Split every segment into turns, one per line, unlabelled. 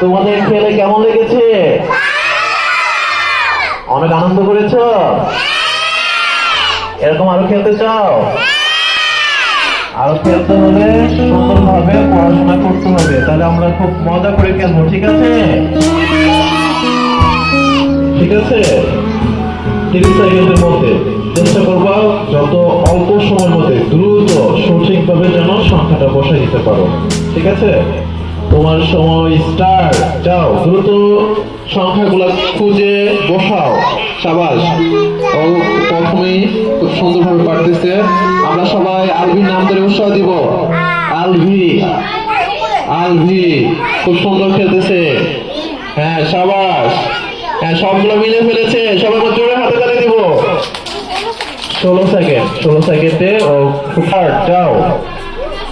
তোমাদের খেলে কেমন লেগেছে? অনেক আনন্দ করেছ? এরকম আরও খেলতে চাও? আরও খেলতে হলে সুন্দরভাবে পড়াশোনা করতে হবে। তাহলে আমরা খুব মজা করে খেলব, ঠিক আছে? ঠিক আছে? তিরিশ সেকেন্ডের মধ্যে চেষ্টা করবা যত অল্প সময়ের মধ্যে দ্রুত সঠিকভাবে যেন সংখ্যাটা বসাই দিতে পারো। ঠিক আছে? তোমার সময় স্টার্ট যাও, দ্রুত সংখ্যাগুলো খুঁজে বসাও। সাবাস, ও প্রথমেই খুব সুন্দরভাবে পারতেছে। আমরা সবাই আলভির নাম ধরে উৎসাহ দিব। আলভি আলভি, খুব সুন্দর খেলতেছে। হ্যাঁ সাবাস। হ্যাঁ সবগুলো মিলে ফেলেছে। সবাই জোরে হাতে তালি দিব। ষোলো সেকেন্ড ষোলো সেকেন্ডে ও যাও।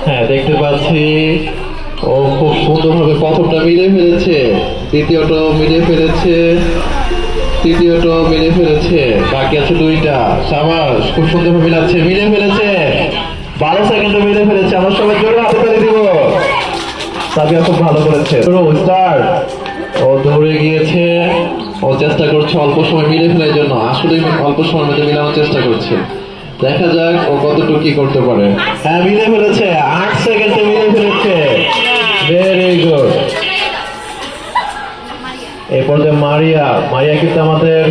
হ্যাঁ দেখতে পাচ্ছি। ও খুব সুন্দরভাবে প্রথমটা মিলে ফেলেছে। দ্বিতীয়টা মিলে ফেলেছে। তৃতীয়টা মিলে ফেলেছে। বাকি আছে দুইটা। সাবাস, খুব সুন্দরভাবে মিলাচ্ছে। মিলে ফেলেছে। বারো সেকেন্ডে মিলে ফেলেছে। আমার সবাই জোরে হাতে তালি দিব। সাবিয়া খুব ভালো করেছে। স্টার্ট ও দৌড়ে গিয়েছে। ও চেষ্টা করছে অল্প সময় মিলে ফেলার জন্য। আসলে অল্প সময়ের মধ্যে মিলানোর চেষ্টা করছে। দেখা যাক ও কতটুকু কি করতে পারে। হ্যাঁ মিলে ফেলেছে। আট সেকেন্ডে মিলে ফেলেছে। ভেরি গুড এই পর্যায়ে মারিয়া মারিয়া কিন্তু আমাদের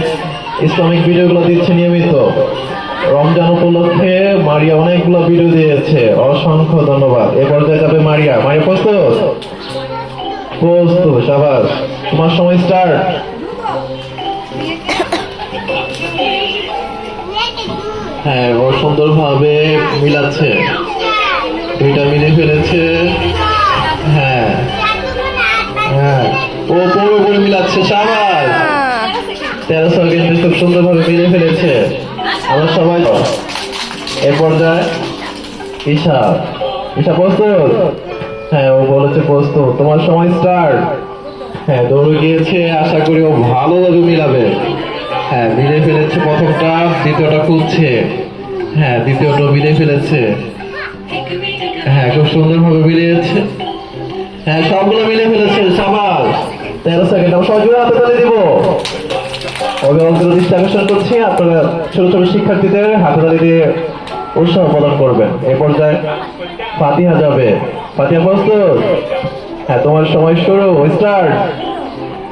ইসলামিক ভিডিওগুলো দিচ্ছে নিয়মিত। রমজান উপলক্ষে মারিয়া অনেকগুলো ভিডিও দিয়েছে। অসংখ্য ধন্যবাদ। এ পর্যায়ে যাবে মারিয়া। মারিয়া, প্রস্তুত? প্রস্তুত, সাবাস। তোমার সময় স্টার্ট হ্যাঁ ও সুন্দরভাবে মিলাচ্ছে। দুইটা মিলে ফেলেছে। হ্যাঁ। হ্যাঁ। ও পুরোপুরি মিলাচ্ছে সাবাস তেরো সেকেন্ডে খুব সুন্দরভাবে মিলে ফেলেছে। আমরা সবাই এ পর্যায়ে ঈশা। ঈশা, প্রস্তুত? হ্যাঁ ও বলেছে প্রস্তুত। তোমার সময় স্টার্ট হ্যাঁ দৌড়ে গিয়েছে। আশা করি ও ভালোভাবে মিলাবে। হ্যাঁ মিলে ফেলেছে প্রথমটা, দ্বিতীয়টা খুঁজছে হ্যাঁ দ্বিতীয়টা মিলে ফেলেছে। হ্যাঁ খুব সুন্দরভাবে মিলিয়েছে হ্যাঁ সবগুলো মিলে ফেলেছে সাবাস তেরো সেকেন্ড, আমরা সবাই হাতে তালি দিব। অভিভাবকদের দৃষ্টি করছি, আপনারা ছোট ছোট শিক্ষার্থীদের হাতে তালি দিয়ে উৎসাহ প্রদান করবেন। এ পর্যায়ে ফাতিহা যাবে। ফাতিহা প্রস্তুত? হ্যাঁ তোমার সময় শুরু স্টার্ট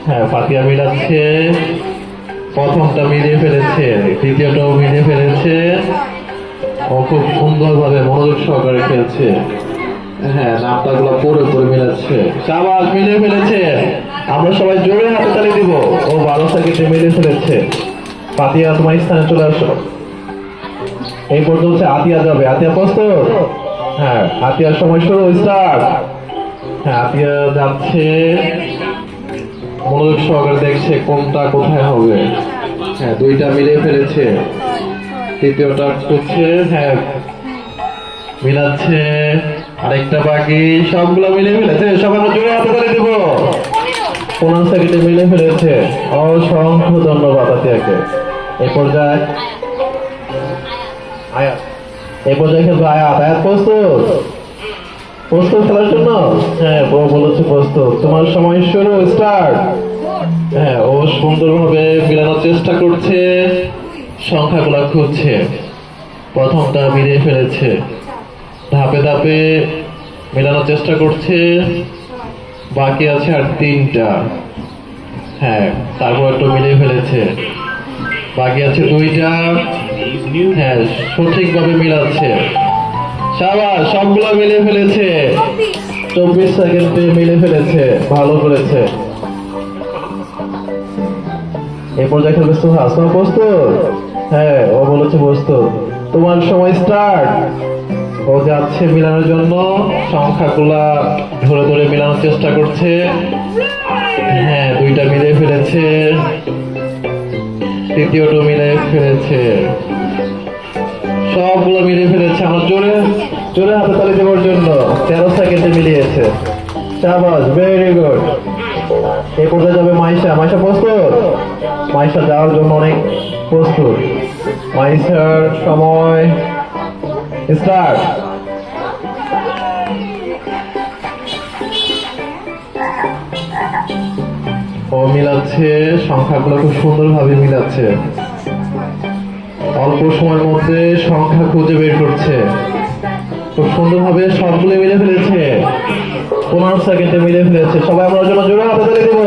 হ্যাঁ ফাতিহা মিলাচ্ছে। প্রথমটা মিলিয়ে ফেলেছে, দ্বিতীয়টাও মিলিয়ে ফেলেছে। ও খুব সুন্দরভাবে মনোযোগ সহকারে খেলছে। হ্যাঁ নামটাগুলো পরে পরে মিলাচ্ছে। সাবাস মিলে ফেলেছে। আমরা সবাই জোরে হাতে তালি দিব। ও বারো সেকেন্ডে মিলে ফেলেছে। পাতিয়া তোমার স্থানে চলে আসো। এই পর্যন্ত আতিয়া যাবে। আতিয়া প্রস্তুত হ্যাঁ আতিয়ার সময় শুরু স্টার্ট হ্যাঁ আতিয়া যাচ্ছে। মনোযোগ সহকারে দেখছে কোনটা কোথায় হবে। হ্যাঁ দুইটা মিলে ফেলেছে। তৃতীয়টা করছে হ্যাঁ। মিলাচ্ছে। আরেকটা বাকি সবগুলো মিলে ফেলেছে। সব আমরা জোরে হাতে তালি দেবো পনেরো সেকেন্ডে মিলে ফেলেছে। অসংখ্য ধন্যবাদ আতিয়াকে। এই পর্যায়ে আয়াত। এই পর্যায়ে খেলবে আয়াত। আয়াত প্রস্তুত? প্রস্তুত খেলার জন্য? হ্যাঁ ও বলেছে প্রস্তুত। তোমার সময় শুরু স্টার্ট। হ্যাঁ ও সুন্দরভাবে মিলানোর চেষ্টা করছে। সংখ্যাগুলো খুঁজছে। প্রথমটা মিলিয়ে ফেলেছে। ধাপে ধাপে মেলানোর চেষ্টা করছে। বাকি আছে আর তিনটা। হ্যাঁ তারপর একটু মিলে ফেলেছে। বাকি আছে দুইটা। হ্যাঁ সঠিকভাবে মিলাচ্ছে। সাবাস, সবগুলো মিলে ফেলেছে। চব্বিশ সেকেন্ডে মিলে ফেলেছে। ভালো করেছে। এই পর্যায়ে খেলবে সোহা সোহা প্রস্তুত। হ্যাঁ ও বলেছে প্রস্তুত। তোমার সময় স্টার্ট ও যাচ্ছে মিলানোর জন্য। সংখ্যাগুলা ধরে ধরে মিলানোর চেষ্টা করছে। হ্যাঁ দুইটা মিলে ফেলেছে। তৃতীয়টা মিলে ফেলেছে। সবগুলো মিলে ফেলেছে। আমার জোরে জোরে হাতে তালি দেওয়ার জন্য। তেরো সেকেন্ডে মিলিয়েছে। শাবাস ভেরি গুড এই পর্যায়ে যাবে মাইশা। মাইশা প্রস্তুত? মাইশা যাওয়ার জন্য অনেক প্রস্তুত। মাইশার সময় স্টার্ট মিলাচ্ছে, সংখ্যাগুলো খুব সুন্দরভাবে মিলাচ্ছে। অল্প সময়ের মধ্যে সংখ্যা খুঁজে বের করছে। খুব সুন্দরভাবে সবগুলো মিলে ফেলেছে। পনেরো সেকেন্ডে মিলে ফেলেছে। সবাই আমরা জন্য জোরে হাতে তালি দিব।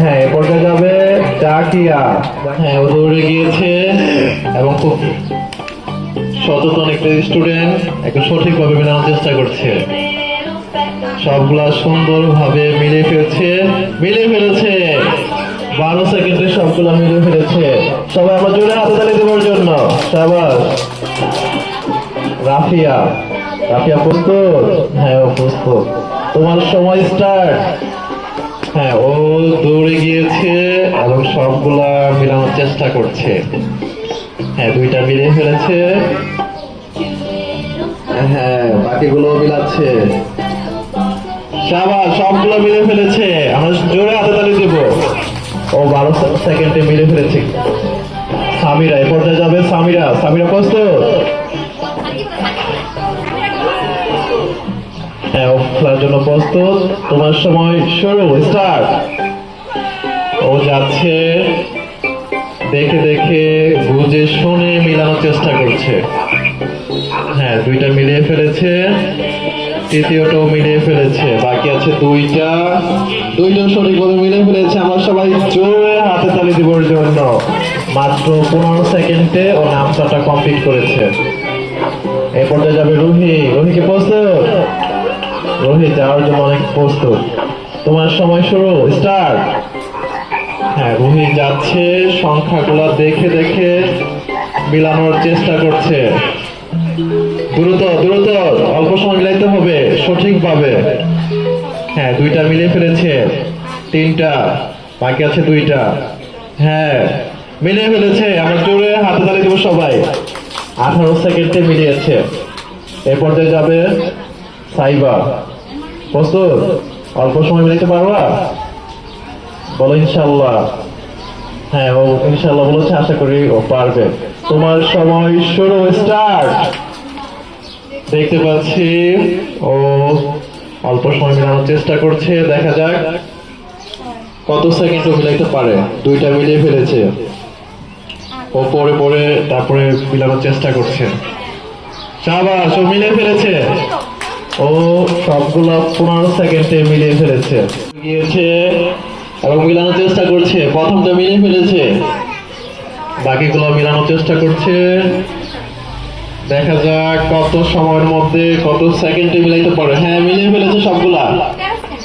হ্যাঁ এ পর্যায়ে যাবে জাকিয়া। হ্যাঁ ও দৌড়ে গিয়েছে এবং খুব সচেতন একটা স্টুডেন্ট একটু সঠিকভাবে মেলানোর চেষ্টা করছে। সবগুলা সুন্দরভাবে মিলে ফেলছে, মিলে ফেলেছে। বারো সেকেন্ডে সবগুলা মিলে ফেলেছে। সবাই আমরা জোরে হাতে তালি দেওয়ার জন্য। সাবাস। রাফিয়া। রাফিয়া প্রস্তুত? হ্যাঁ ও প্রস্তুত। তোমার সময় স্টার্ট হ্যাঁ ও দৌড়ে গিয়েছে এবং সবগুলা মিলানোর চেষ্টা করছে। দুইটা মিলিয়ে ফেলেছে। হ্যাঁ বাকিগুলো মিলাচ্ছে। সাবাস, সবগুলো মিলে ফেলেছে। আমরা জোরে হাতে তালি দেবো। ও, বারো সেকেন্ডে মিলে ফেলেছে। সামিরা, এ পর্যায়ে যাবে সামিরা। সামিরা প্রস্তুত। হ্যাঁ ও খেলার জন্য প্রস্তুত। তোমার সময় শুরু স্টার্ট ও যাচ্ছে। দেখে দেখে বুঝে শুনে মিলানোর চেষ্টা করছে। হ্যাঁ দুইটা মিলিয়ে ফেলেছে, তৃতীয়টাও মিলিয়ে ফেলেছে, বাকি আছে দুইটা। দুইটা সঠিকভাবে মিলিয়ে ফেলেছে, আমরা সবাই জোরে হাতে তালি দিবর জন্য। মাত্র পনেরো সেকেন্ডে ও নামসাটা কমপ্লিট করেছে। এই পর্যায়ে যাবে রুহি। রুহিকে প্রস্তুত? রোহিত যাওয়ার জন্য অনেক প্রস্তুত। তোমার সময় শুরু স্টার্ট হ্যাঁ রোহিত যাচ্ছে, সংখ্যাগুলো দেখে দেখে মিলানোর চেষ্টা করছে। দ্রুত দ্রুত, অল্প সময় মিলাইতে হবে, সঠিকভাবে। হ্যাঁ দুইটা মিলিয়ে ফেলেছে। তিনটা, বাকি আছে দুইটা। হ্যাঁ মিলিয়ে ফেলেছে। আমরা জোরে হাতে তালি দেবো সবাই। আঠারো সেকেন্ডে মিলিয়েছে। এ পর্যায়ে যাবে সাইবা। প্রস্তুত? অল্প সময় মিলাইতে পারবা? বলো ইনশাল্লাহ হ্যাঁ ও ইনশাল্লাহ বলেছে, আশা করি ও পারবে। তোমার সময় শুরু স্টার্ট দেখতে পাচ্ছি, ও অল্প সময় মেলানোর চেষ্টা করছে, দেখা যাক। কত সেকেন্ড মিলাইতে পারে? দুইটা মিলিয়ে ফেলেছে। ও পরে পরে তারপরে মিলানোর চেষ্টা করছে। সাবাস, ও মিলিয়ে ফেলেছে। ও সবগুলো পনেরো সেকেন্ডে মিলিয়ে ফেলেছে। গিয়েছে। এবং মিলানোর চেষ্টা করছে। প্রথমটা মিলিয়ে ফেলেছে। বাকিগুলো মিলানোর চেষ্টা করছে। দেখা যাক কত সময়ের মধ্যে কত সেকেন্ডে মিলাইতে পারে। হ্যাঁ মিলিয়ে ফেলেছে সবগুলা।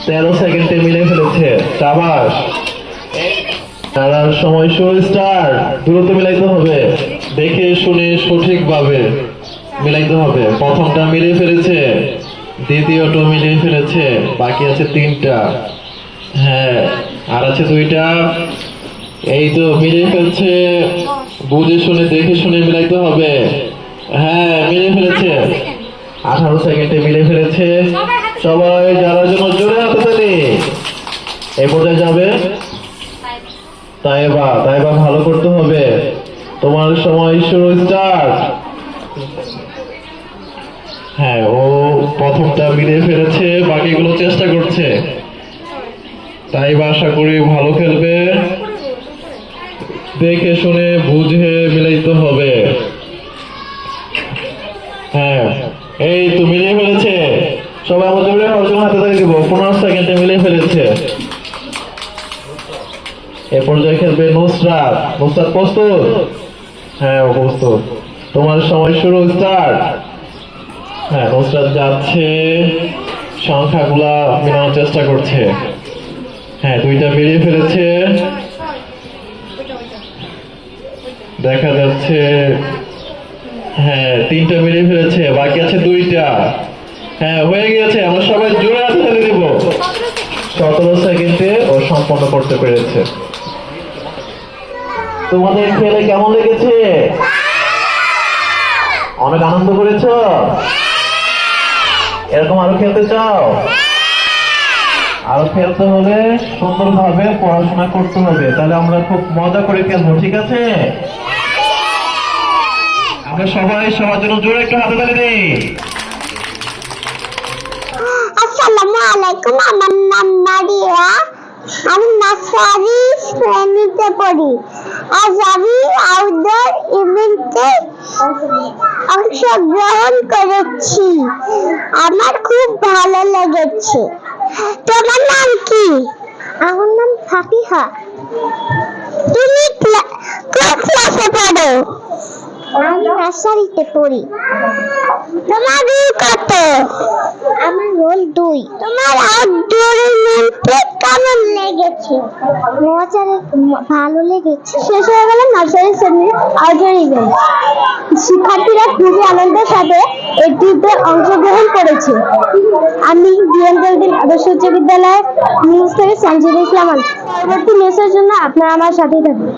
তেরো সেকেন্ডে মিলিয়ে ফেলেছে। সাবাস। তারার সময় শুরু স্টার্ট দ্রুত মিলাইতে হবে। দেখে শুনে সঠিকভাবে মিলাইতে হবে। প্রথমটা মিলিয়ে ফেলেছে। দ্বিতীয়টা মিলিয়ে ফেলেছে। বাকি আছে তিনটা। হ্যাঁ আর আছে দুইটা। এই তো মিলিয়ে ফেলছে। বুঝে শুনে, দেখে শুনে মিলাইতে হবে। হ্যাঁ মিলে ফেলেছে। আঠারো সেকেন্ডে মিলে ফেলেছে। সবাই যারা জন্য জোরে হাতে তালি এই পর্যায়ে যাবে। তাইবা তাইবা ভালো করতে হবে। তোমার সময় শুরু, স্টার্ট। হ্যাঁ ও প্রথমটা মিলে ফেলেছে, বাকিগুলো চেষ্টা করছে। তাই আশা করি ভালো খেলবে। দেখে শুনে বুঝে মিলাইতে হবে। হ্যাঁ এই তো মিলিয়ে ফেলেছে। সবাই আমাদের অর্জন হাতে তালি দিব। পনেরো সেকেন্ডে মিলিয়ে ফেলেছে। এ পর্যায়ে খেলবে নুসরাত। নুসরাত প্রস্তুত? হ্যাঁ প্রস্তুত। তোমার সময় শুরু, স্টার্ট। হ্যাঁ নুসরাত যাচ্ছে। সংখ্যাগুলা মেলানোর চেষ্টা করছে। হ্যাঁ দুইটা বেরিয়ে ফেলেছে। দেখা যাচ্ছে হ্যাঁ তিনটা বেরিয়ে ফেলেছে, বাকি আছে দুইটা। হ্যাঁ হয়ে গেছে আমরা সবাই জোরে হাতে দিব। সতেরো সেকেন্ডে ও সম্পন্ন করতে পেরেছে। তোমাদের খেলে কেমন লেগেছে? অনেক আনন্দ করেছ? এরকম আরও খেলতে চাও? আরও খেলতে হলে সুন্দরভাবে পড়াশোনা করতে হবে। তাহলে আমরা খুব মজা করে খেলব, ঠিক আছে? আমরা সবাই সবার জন্য জোরে একটু হাতে তালি দিই
আমি করেছি। আমার খুব ভালো লেগেছে। তোমার নাম কি? আমার নাম ফাতিহা। তুমি কোন ক্লাসে পড়ো? আমি নার্সারিতে পড়ি। তোমার রোল কত? আমার রোল দুই। তোমার আউটডোরের লেগেছে। মজার ভালো লেগেছে। শেষ হয়ে গেল নার্সারি শ্রেণির আউটডোর ইভেন্ট শিক্ষার্থীরা খুবই আনন্দের সাথে এটিতে অংশগ্রহণ করেছে। আমি বিএনজলদিন আদর্শ উচ্চ বিদ্যালয় নিউজ থেকে সঞ্জিত ইসলাম। পরবর্তী নিউজের জন্য আপনারা আমার সাথেই থাকবেন।